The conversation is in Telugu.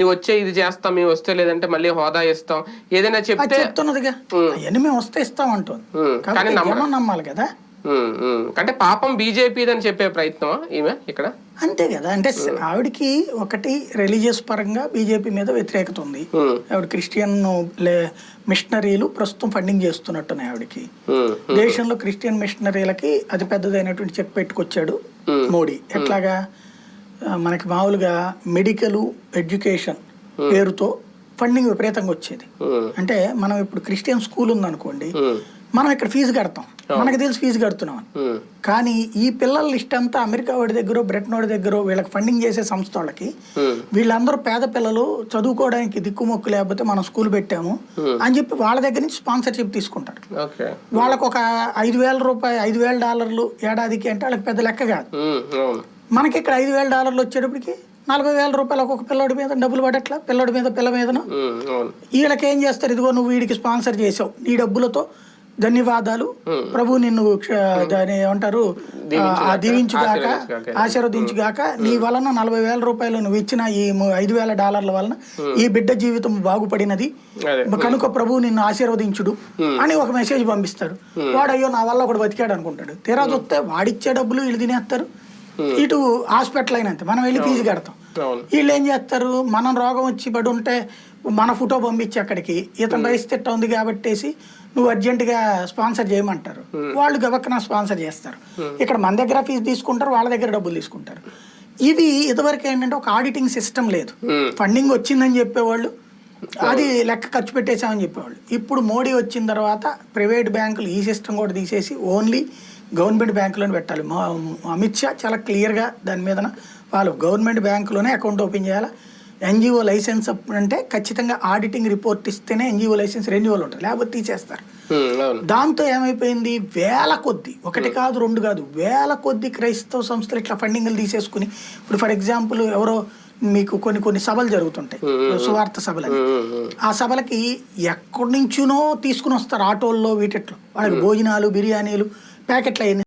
"మేము వచ్చే ఇది చేస్తాం మేము వస్తే లేదంటే మళ్ళీ హోదా ఇస్తాం. ఏదైనా చెప్తే చెప్తున్నదిగా. అవన్నీ మేము వస్తే ఇస్తాం అంటుంది. కానీ కాబట్టి నమ్మ- జనం నమ్మాలి కదా. అంటే పాపం బీజేపీదని చెప్పే ప్రయత్నం ఈమె ఇక్కడ? అంతే కదా. అంటే ఆవిడకి ఒకటి రిలీజియస్ పరంగా బీజేపీ మీద వ్యతిరేకత ఉంది. ఆవిడ క్రిస్టియన్ మిషనరీలు ప్రస్తుతం ఫండింగ్ చేస్తున్నట్టున్నాయి ఆవిడకి. దేశంలో క్రిస్టియన్ మిషనరీలకి అతి పెద్దదైనటువంటి చెక్ పెట్టుకొచ్చాడు మోడీ. ఎట్లాగా? మనకి మామూలుగా మెడికల్ ఎడ్యుకేషన్ పేరుతో ఫండింగ్ విపరీతంగా వచ్చేది. అంటే మనం ఇప్పుడు క్రిస్టియన్ స్కూల్ ఉందనుకోండి మనం ఇక్కడ ఫీజు కడతాం. మనకు తెలిసి ఫీజు కడుతున్నాం కానీ ఈ పిల్లల లిస్ట్ అంతా అమెరికా వాడి దగ్గర బ్రిటన్ వాడి దగ్గర వీళ్ళకి ఫండింగ్ చేసే సంస్థ వాళ్ళకి వీళ్ళందరూ పేద పిల్లలు చదువుకోవడానికి దిక్కుమొక్కు లేకపోతే మనం స్కూల్ పెట్టాము అని చెప్పి వాళ్ళ దగ్గర నుంచి స్పాన్సర్షిప్ తీసుకుంటారు. వాళ్ళకు ఒక ఐదు వేల రూపాయలు ఐదు వేల డాలర్లు ఏడాదికి అంటే వాళ్ళకి పెద్ద లెక్క కాదు. మనకి ఇక్కడ ఐదు వేల డాలర్లు వచ్చేటప్పటికి నలభై వేల రూపాయలు ఒక్కొక్క పిల్లోడి మీద డబ్బులు పడట్లా? పిల్లోడి మీద పిల్ల మీదను? అవును. వీళ్ళకి ఏం చేస్తారు? ఇదిగో నువ్వు వీడికి స్పాన్సర్ చేసావు నీ డబ్బులతో ధన్యవాదాలు. ప్రభు నిన్ను దాని ఏమంటారు? ఆ, దీవించుగాక ఆశీర్వదించుగాక. నీ వలన నలభై వేల రూపాయలు నువ్వు ఇచ్చిన ఈ ఐదు వేల డాలర్ల వలన ఈ బిడ్డ జీవితం బాగుపడినది. కనుక ప్రభు నిన్ను ఆశీర్వదించుడు అని ఒక మెసేజ్ పంపిస్తారు వాడు అయ్యో నా వల్ల ఒకడు బతికాడు అనుకుంటాడు తీరా చూస్తే వాడిచ్చే డబ్బులు వీళ్ళు తినేస్తారు. ఇటు హాస్పిటల్ అయినంత మనం వెళ్ళి ఫీజు కడతాం. వీళ్ళు ఏం చేస్తారు? మనం రోగం వచ్చి పడి ఉంటే మన ఫోటో పంపించి అక్కడికి. ఇతని పరిస్థితి ఇట్ట ఉంది కాబట్టేసి నువ్వు అర్జెంటుగా స్పాన్సర్ చేయమంటారు. వాళ్ళు గబక్కన స్పాన్సర్ చేస్తారు. ఇక్కడ మన దగ్గర ఫీజు తీసుకుంటారు వాళ్ళ దగ్గర డబ్బులు తీసుకుంటారు. ఇది ఇదివరకు ఏంటంటే ఒక ఆడిటింగ్ సిస్టమ్ లేదు. ఫండింగ్ వచ్చిందని చెప్పేవాళ్ళు అది లెక్క ఖర్చు పెట్టేశామని చెప్పేవాళ్ళు. ఇప్పుడు మోడీ వచ్చిన తర్వాత ప్రైవేట్ బ్యాంకులు ఈ సిస్టమ్ కూడా తీసేసి ఓన్లీ గవర్నమెంట్ బ్యాంకులోనే పెట్టాలి. మా అమిత్ షా చాలా క్లియర్గా దాని మీద వాళ్ళు గవర్నమెంట్ బ్యాంకులోనే అకౌంట్ ఓపెన్ చేయాలి? ఎన్జిఓ లైసెన్స్ అంటే ఖచ్చితంగా ఆడిటింగ్ రిపోర్ట్ ఇస్తేనే ఎన్జిఓ లైసెన్స్ రెన్యువల్ ఉంటుంది. లేకపోతే తీసేస్తారు. దాంతో ఏమైపోయింది? వేల కొద్ది ఒకటి కాదు రెండు కాదు వేల కొద్ది క్రైస్తవ సంస్థలు ఇట్లా ఫండింగ్లు తీసేసుకుని ఇప్పుడు ఫర్ ఎగ్జాంపుల్ ఎవరో మీకు కొన్ని కొన్ని సభలు జరుగుతుంటాయి. సువార్త సభలు ఆ సభలకి ఎక్కడి నుంచునో తీసుకుని వస్తారు ఆటోల్లో వీటిట్లో. వాళ్ళకి భోజనాలు బిర్యానీలు ప్యాకెట్లు అవన్నీ